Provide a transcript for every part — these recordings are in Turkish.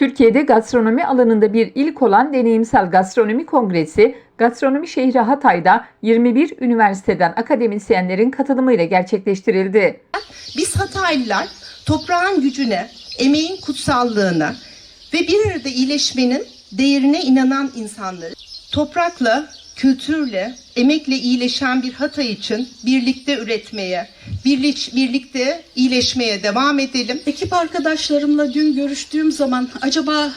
Türkiye'de gastronomi alanında bir ilk olan Deneyimsel Gastronomi Kongresi, Gastronomi Şehri Hatay'da 21 üniversiteden akademisyenlerin katılımıyla gerçekleştirildi. Biz Hataylılar toprağın gücüne, emeğin kutsallığına ve bir arada iyileşmenin değerine inanan insanları toprakla, kültürle, emekle iyileşen bir Hatay için birlikte üretmeye, birlik, birlikte iyileşmeye devam edelim. Ekip arkadaşlarımla dün görüştüğüm zaman acaba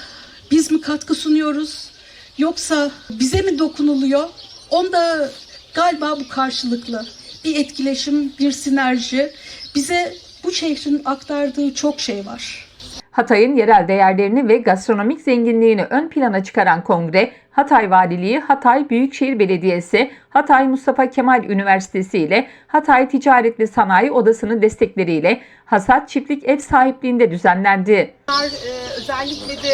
biz mi katkı sunuyoruz yoksa bize mi dokunuluyor? Onda galiba bu karşılıklı bir etkileşim, bir sinerji. Bize bu şehrin aktardığı çok şey var. Hatay'ın yerel değerlerini ve gastronomik zenginliğini ön plana çıkaran kongre, Hatay Valiliği, Hatay Büyükşehir Belediyesi, Hatay Mustafa Kemal Üniversitesi ile Hatay Ticaret ve Sanayi Odası'nın destekleriyle Hasat Çiftlik Ev sahipliğinde düzenlendi. E, özellikle de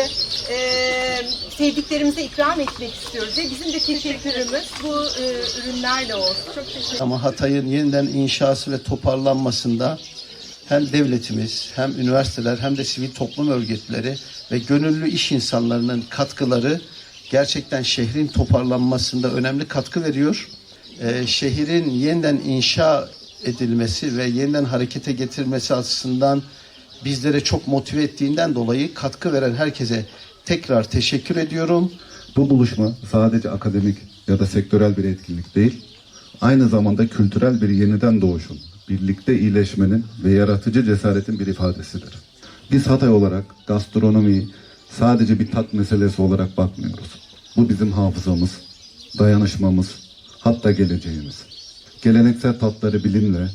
e, sevdiklerimize ikram etmek istiyoruz ve bizim de teşekkürümüz bu e, ürünlerle olsun. Çok teşekkür Ama Hatay'ın yeniden inşası ve toparlanmasında hem devletimiz, hem üniversiteler, hem de sivil toplum örgütleri ve gönüllü iş insanlarının katkıları gerçekten şehrin toparlanmasında önemli katkı veriyor. Ee, şehrin yeniden inşa edilmesi ve yeniden harekete getirmesi açısından bizlere çok motive ettiğinden dolayı katkı veren herkese tekrar teşekkür ediyorum. Bu buluşma sadece akademik ya da sektörel bir etkinlik değil, aynı zamanda kültürel bir yeniden doğuşun, birlikte iyileşmenin ve yaratıcı cesaretin bir ifadesidir. Biz Hatay olarak gastronomiyi sadece bir tat meselesi olarak bakmıyoruz. Bu bizim hafızamız, dayanışmamız, hatta geleceğimiz. Geleneksel tatları bilimle,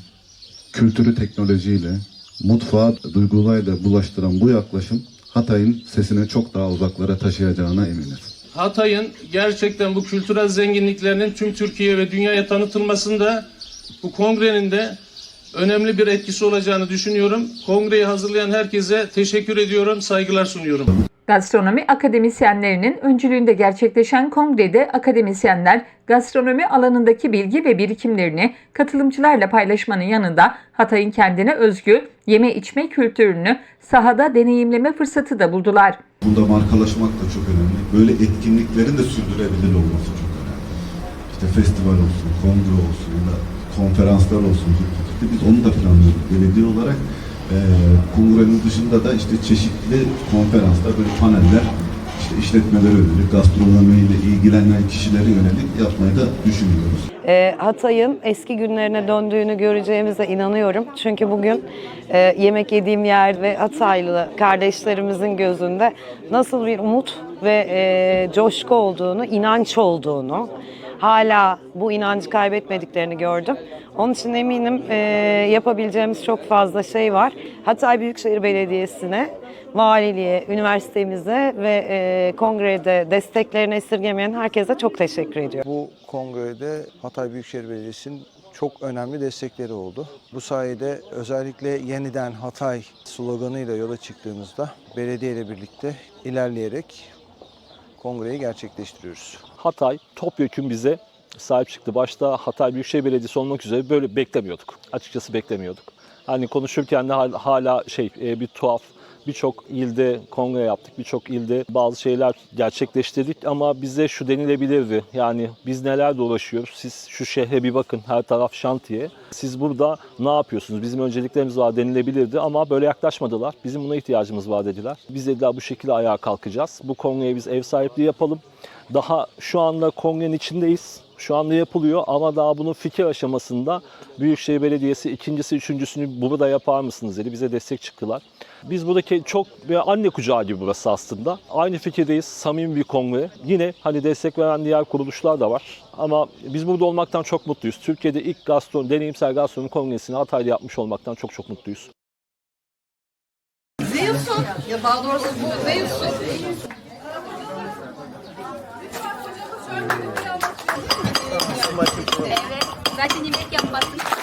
kültürü teknolojiyle, mutfağı duygularla bulaştıran bu yaklaşım Hatay'ın sesini çok daha uzaklara taşıyacağına eminiz. Hatay'ın gerçekten bu kültürel zenginliklerinin tüm Türkiye ve dünyaya tanıtılmasında bu kongrenin de önemli bir etkisi olacağını düşünüyorum. Kongreyi hazırlayan herkese teşekkür ediyorum, saygılar sunuyorum. Gastronomi akademisyenlerinin öncülüğünde gerçekleşen kongrede akademisyenler gastronomi alanındaki bilgi ve birikimlerini katılımcılarla paylaşmanın yanında Hatay'ın kendine özgü yeme içme kültürünü sahada deneyimleme fırsatı da buldular. Burada markalaşmak da çok önemli. Böyle etkinliklerin de sürdürebilir olması çok önemli. İşte festival olsun, kongre olsun ya da konferanslar olsun. Biz onu da planlıyoruz belediye olarak. Ee, kongrenin dışında da işte çeşitli konferanslar, böyle paneller, işte işletmelere yönelik, gastronomiyle ilgilenen kişilere yönelik yapmayı da düşünüyoruz. E, Hatay'ın eski günlerine döndüğünü göreceğimize inanıyorum. Çünkü bugün e, yemek yediğim yer ve Hataylı kardeşlerimizin gözünde nasıl bir umut ve e, coşku olduğunu, inanç olduğunu, hala bu inancı kaybetmediklerini gördüm. Onun için eminim e, yapabileceğimiz çok fazla şey var. Hatay Büyükşehir Belediyesi'ne, valiliğe, üniversitemize ve e, kongrede desteklerini esirgemeyen herkese çok teşekkür ediyorum. Bu kongrede Hatay Büyükşehir Belediyesi'nin çok önemli destekleri oldu. Bu sayede özellikle yeniden Hatay sloganıyla yola çıktığımızda belediye ile birlikte ilerleyerek kongreyi gerçekleştiriyoruz. Hatay topyekun bize sahip çıktı. Başta Hatay Büyükşehir Belediyesi olmak üzere böyle beklemiyorduk. Açıkçası beklemiyorduk. Hani konuşurken de hal- hala şey e, bir tuhaf. Birçok ilde kongre yaptık, birçok ilde bazı şeyler gerçekleştirdik ama bize şu denilebilirdi. Yani biz nelerle uğraşıyoruz, siz şu şehre bir bakın, her taraf şantiye. Siz burada ne yapıyorsunuz, bizim önceliklerimiz var denilebilirdi ama böyle yaklaşmadılar. Bizim buna ihtiyacımız var dediler. Biz dediler bu şekilde ayağa kalkacağız. Bu kongreye biz ev sahipliği yapalım. Daha şu anda kongrenin içindeyiz. Şu anda yapılıyor ama daha bunun fikir aşamasında Büyükşehir Belediyesi ikincisi, üçüncüsünü burada yapar mısınız dedi. Bize destek çıktılar. Biz buradaki çok bir anne kucağı gibi burası aslında. Aynı fikirdeyiz. Samimi bir kongre. Yine hani destek veren diğer kuruluşlar da var. Ama biz burada olmaktan çok mutluyuz. Türkiye'de ilk gastronomi, deneyimsel gastronomi kongresini Hatay'da yapmış olmaktan çok çok mutluyuz. Evet. Zaten yemek yapmasın.